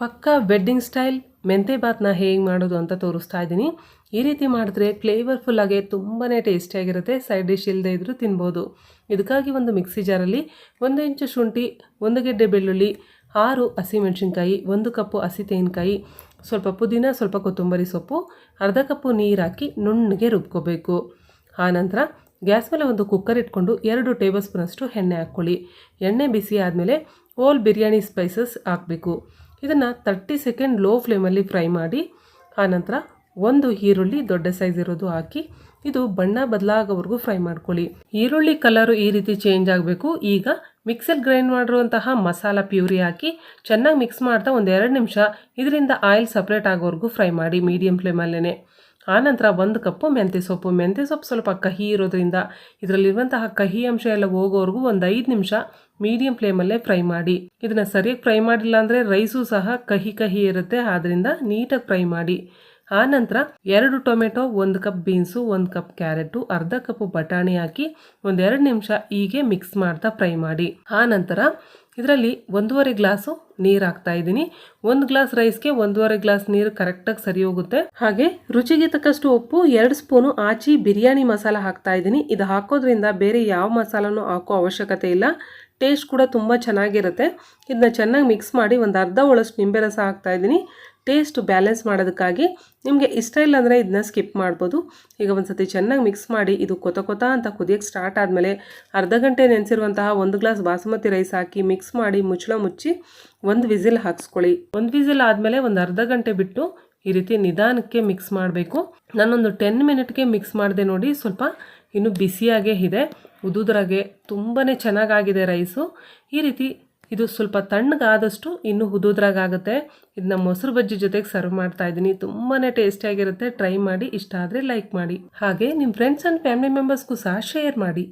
ಪಕ್ಕಾ wedding style, ಮೆಂತೆ ಬಾತ್ನ ಹೇಗೆ ಮಾಡೋದು ಅಂತ ತೋರಿಸ್ತಾ ಇದ್ದೀನಿ. ಈ ರೀತಿ ಮಾಡಿದ್ರೆ ಫ್ಲೇವರ್ಫುಲ್ ಆಗಿ ತುಂಬಾ ಟೇಸ್ಟಿಯಾಗಿರುತ್ತೆ ಸೈಡ್ ಡಿಶ್ ಇಲ್ಲದೆ ಇದ್ದರೂ ತಿನ್ಬೋದು. ಇದಕ್ಕಾಗಿ ಒಂದು ಮಿಕ್ಸಿ ಜಾರಲ್ಲಿ ಒಂದು ಇಂಚು ಶುಂಠಿ, ಒಂದು ಗೆಡ್ಡೆ ಬೆಳ್ಳುಳ್ಳಿ, ಆರು ಹಸಿಮೆಣಸಿನ್ಕಾಯಿ ಒಂದು ಕಪ್ಪು ಹಸಿ ತೆಂಗಿನಕಾಯಿ, ಸ್ವಲ್ಪ ಪುದೀನ, ಸ್ವಲ್ಪ ಕೊತ್ತಂಬರಿ ಸೊಪ್ಪು, ಅರ್ಧ ಕಪ್ಪು ನೀರು ಹಾಕಿ ನುಣ್ಣಗೆ ರುಬ್ಕೋಬೇಕು. ಆನಂತರ ಗ್ಯಾಸ್ ಮೇಲೆ ಒಂದು ಕುಕ್ಕರ್ ಇಟ್ಕೊಂಡು ಎರಡು ಟೇಬಲ್ ಸ್ಪೂನಷ್ಟು ಎಣ್ಣೆ ಹಾಕ್ಕೊಳ್ಳಿ. ಎಣ್ಣೆ ಬಿಸಿ ಆದಮೇಲೆ ಓಲ್ ಬಿರಿಯಾನಿ ಸ್ಪೈಸಸ್ ಹಾಕಬೇಕು. ಇದನ್ನು ತರ್ಟಿ ಸೆಕೆಂಡ್ ಲೋ ಫ್ಲೇಮಲ್ಲಿ ಫ್ರೈ ಮಾಡಿ, ಆನಂತರ ಒಂದು ಈರುಳ್ಳಿ ದೊಡ್ಡ ಸೈಜ್ ಇರೋದು ಹಾಕಿ, ಇದು ಬಣ್ಣ ಬದಲಾಗೋವರೆಗೂ ಫ್ರೈ ಮಾಡ್ಕೊಳ್ಳಿ. ಈರುಳ್ಳಿ ಕಲರು ಈ ರೀತಿ ಚೇಂಜ್ ಆಗಬೇಕು. ಈಗ ಮಿಕ್ಸರ್ ಗ್ರೈಂಡ್ ಮಾಡಿರುವಂತಹ ಮಸಾಲ ಪ್ಯೂರಿ ಹಾಕಿ, ಚೆನ್ನಾಗಿ ಮಿಕ್ಸ್ ಮಾಡ್ತಾ ಒಂದು ನಿಮಿಷ, ಇದರಿಂದ ಆಯಿಲ್ ಸಪ್ರೇಟ್ ಆಗೋವರೆಗೂ ಫ್ರೈ ಮಾಡಿ ಮೀಡಿಯಂ ಫ್ಲೇಮಲ್ಲೇ ಆನಂತರ ಒಂದು ಕಪ್ಪು ಮೆಂತ್ಯ ಸೊಪ್ಪು. ಮೆಂತ್ಯ ಸೊಪ್ಪು ಸ್ವಲ್ಪ ಕಹಿ ಇರೋದ್ರಿಂದ ಇದರಲ್ಲಿರುವಂತಹ ಕಹಿ ಅಂಶ ಎಲ್ಲ ಹೋಗೋವರೆಗೂ ಒಂದು ಐದು ನಿಮಿಷ ಮೀಡಿಯಂ ಫ್ಲೇಮಲ್ಲೇ ಫ್ರೈ ಮಾಡಿ. ಇದನ್ನು ಸರಿಯಾಗಿ ಫ್ರೈ ಮಾಡಿಲ್ಲ ಅಂದರೆ ರೈಸು ಸಹ ಕಹಿ ಕಹಿ ಇರುತ್ತೆ ಆದ್ದರಿಂದ ನೀಟಾಗಿ ಫ್ರೈ ಮಾಡಿ. ಆನಂತರ ಎರಡು ಟೊಮೆಟೊ, ಒಂದು ಕಪ್ ಬೀನ್ಸು, ಒಂದು ಕಪ್ ಕ್ಯಾರೆಟು, ಅರ್ಧ ಕಪ್ ಬಟಾಣಿ ಹಾಕಿ ಒಂದೆರಡು ನಿಮಿಷ ಹೀಗೆ ಮಿಕ್ಸ್ ಮಾಡ್ತಾ ಫ್ರೈ ಮಾಡಿ. ಆನಂತರ ಇದರಲ್ಲಿ ಒಂದೂವರೆ ಗ್ಲಾಸು ನೀರು ಹಾಕ್ತಾ ಇದ್ದೀನಿ. ಒಂದು ಗ್ಲಾಸ್ ರೈಸ್ಗೆ ಒಂದೂವರೆ ಗ್ಲಾಸ್ ನೀರು ಕರೆಕ್ಟಾಗಿ ಸರಿ ಹೋಗುತ್ತೆ. ಹಾಗೆ ರುಚಿಗೆ ತಕ್ಕಷ್ಟು ಉಪ್ಪು, ಎರಡು ಸ್ಪೂನು ಆಚಿ ಬಿರಿಯಾನಿ ಮಸಾಲ ಹಾಕ್ತಾ ಇದ್ದೀನಿ. ಇದು ಹಾಕೋದ್ರಿಂದ ಬೇರೆ ಯಾವ ಮಸಾಲನೂ ಹಾಕೋ ಅವಶ್ಯಕತೆ ಇಲ್ಲ. ಟೇಸ್ಟ್ ಕೂಡ ತುಂಬ ಚೆನ್ನಾಗಿರುತ್ತೆ. ಇದನ್ನ ಚೆನ್ನಾಗಿ ಮಿಕ್ಸ್ ಮಾಡಿ ಒಂದು ಅರ್ಧ ಒಳಷ್ಟು ನಿಂಬೆ ರಸ ಹಾಕ್ತಾ ಇದ್ದೀನಿ. ಟೇಸ್ಟ್ ಬ್ಯಾಲೆನ್ಸ್ ಮಾಡೋದಕ್ಕಾಗಿ. ನಿಮಗೆ ಇಷ್ಟ ಇಲ್ಲ ಅಂದರೆ ಇದನ್ನ ಸ್ಕಿಪ್ ಮಾಡ್ಬೋದು. ಈಗ ಒಂದು ಸತಿ ಚೆನ್ನಾಗಿ ಮಿಕ್ಸ್ ಮಾಡಿ ಇದು ಕೊತ ಕೊತ ಅಂತ ಕುದಿಯೋಕ್ಕೆ ಸ್ಟಾರ್ಟ್ ಆದಮೇಲೆ ಅರ್ಧ ಗಂಟೆ ನೆನೆಸಿರುವಂತಹ ಒಂದು ಗ್ಲಾಸ್ ಬಾಸುಮತಿ ರೈಸ್ ಹಾಕಿ ಮಿಕ್ಸ್ ಮಾಡಿ ಮುಚ್ಚಳ ಮುಚ್ಚಿ ಒಂದು ವಿಸಿಲ್ ಹಾಕ್ಸ್ಕೊಳ್ಳಿ. ಒಂದು ವಿಸಿಲ್ ಆದಮೇಲೆ ಒಂದು ಅರ್ಧ ಗಂಟೆ ಬಿಟ್ಟು ಈ ರೀತಿ ನಿಧಾನಕ್ಕೆ ಮಿಕ್ಸ್ ಮಾಡಬೇಕು. ನಾನೊಂದು ಟೆನ್ ಮಿನಿಟ್ಗೆ ಮಿಕ್ಸ್ ಮಾಡಿದೆ ನೋಡಿ, ಸ್ವಲ್ಪ ಇನ್ನು ಬಿಸಿಯಾಗೇ ಇದೆ. ಉದುದ್ರಾಗೆ ತುಂಬಾ ಚೆನ್ನಾಗಾಗಿದೆ ರೈಸು. ಈ ರೀತಿ ಇದು ಸ್ವಲ್ಪ ತಣ್ಣಗಾದಷ್ಟು ಇನ್ನೂ ಉದುದ್ರಾಗುತ್ತೆ ಇದನ್ನ ಮೊಸರು ಬಜ್ಜಿ ಜೊತೆಗೆ ಸರ್ವ್ ಮಾಡ್ತಾ ಇದ್ದೀನಿ. ತುಂಬಾ ಟೇಸ್ಟಿಯಾಗಿರುತ್ತೆ. ಟ್ರೈ ಮಾಡಿ, ಇಷ್ಟ ಆದರೆ ಲೈಕ್ ಮಾಡಿ. ಹಾಗೆ ನಿಮ್ಮ ಫ್ರೆಂಡ್ಸ್ ಆ್ಯಂಡ್ ಫ್ಯಾಮಿಲಿ ಮೆಂಬರ್ಸ್ಗೂ ಸಹ ಶೇರ್ ಮಾಡಿ.